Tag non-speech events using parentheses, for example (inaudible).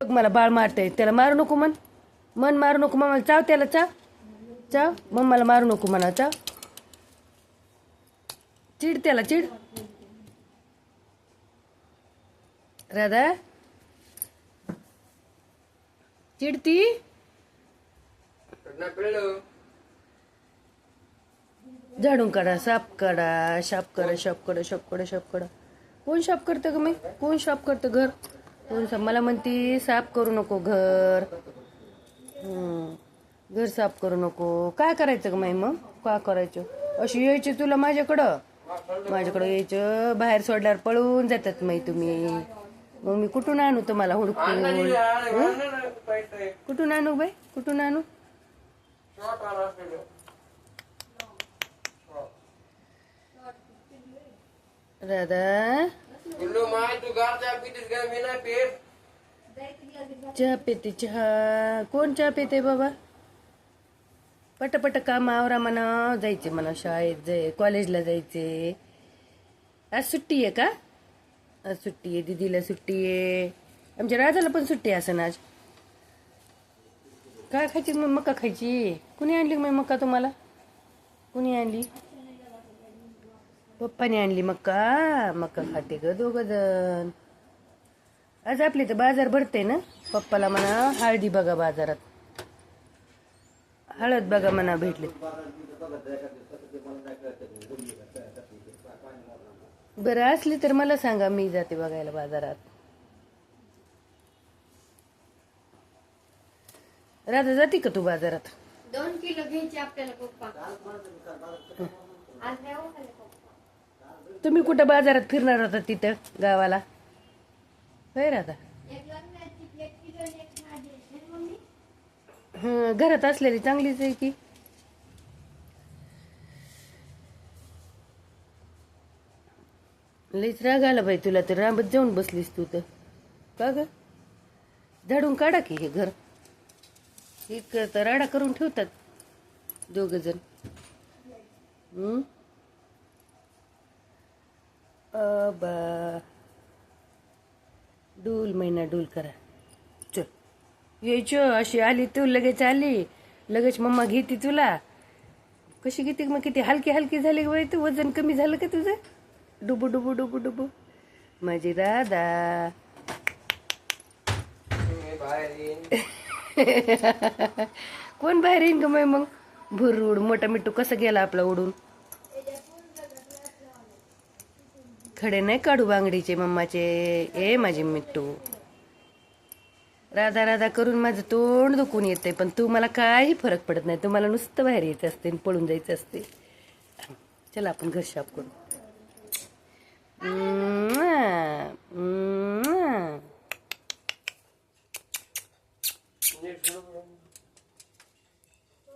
बघ मला बाळ मारतंय. त्याला मारू नको मन मन मारू नको. मला चाव त्याला चाव. चाव. मम्माला मारू नको म्हणा. चाव. चिड त्याला चिड. राधा. चिडती झाडून काढा साफ काढा शाप करा शाप करा शाप करा शाप करा. कोण शाप करतं ग मी कोण शाप करतं घर? मला म्हणती साफ करू नको घर. घर साफ करू नको. काय करायचं ग माई मग? काय करायचं? अशी यायची तुला माझ्याकडं? माझ्याकडं यायचं बाहेर सोडल्यावर पळून जातात माई तुम्ही. मग मी कुठून आणू तुम्हाला हुडकून? कुठून आणू बाई? कुठून आणू? दादा गुल्लू माय तू गार चहा पितीस का मी नाही चहा पिते चहा. कोण चहा पिते बाबा? पटपट काम आवरा म्हणा जायचे म्हणा शाळेत जाय कॉलेजला जायचे. आज सुट्टी आहे का? आज सुट्टी आहे दिदीला सुट्टी आहे. आमच्या राजाला पण सुट्टी आहे असं आज. काय खायची मग मका खायची? कुणी आणली मग मका तुम्हाला? कुणी आणली? पप्पाने आणली मक्का मक्का खाते ग दोघ जण आज आपले तर बाजार भरते ना? पप्पाला म्हणा हळदी बघा बाजारात. हळद बघा म्हणा भेटले. बरं असली तर मला सांगा मी जाते बघायला बाजारात. राधा जाते का तू बाजारात? दोन किलो घ्यायची आपल्याला पप्पा आज नाही हो खाल्ले पप्पा तुम्ही कुठं बाजारात फिरणार होता तिथं गावाला? होय आता हां घरात असलेली चांगलीच आहे की. लईच राग आला बाई तुला तर राबत जाऊन बसलीस तू तर. का ग? झाडून काढा की हे घर. एक तर राडा करून ठेवतात दोघ जण. अबा डूल महिना डूल करा। चल। यायचं अशी आली तू लगेच आली लगेच मम्मा घेते तुला। कशी घेते मग किती हलकी हलकी झाली बाई तू वजन कमी झालं का तुझं? डुबू डुबू डुबू डुबू। माझी राधा। येईन (laughs) कोण बाहेर येईन ग बाई मग? भुरूड मोठा मिट्टू कसं गेला आपला उडून खडे नाही काढू बांगडीचे मम्माचे. ए माझे मिट्टू. राधा राधा करून माझं तोंड दुखून येते पण तू मला काही फरक पडत नाही. तुम्हाला नुसतं बाहेर यायचं असते आणि पळून जायचं असते. चला आपण घर शॉप करू.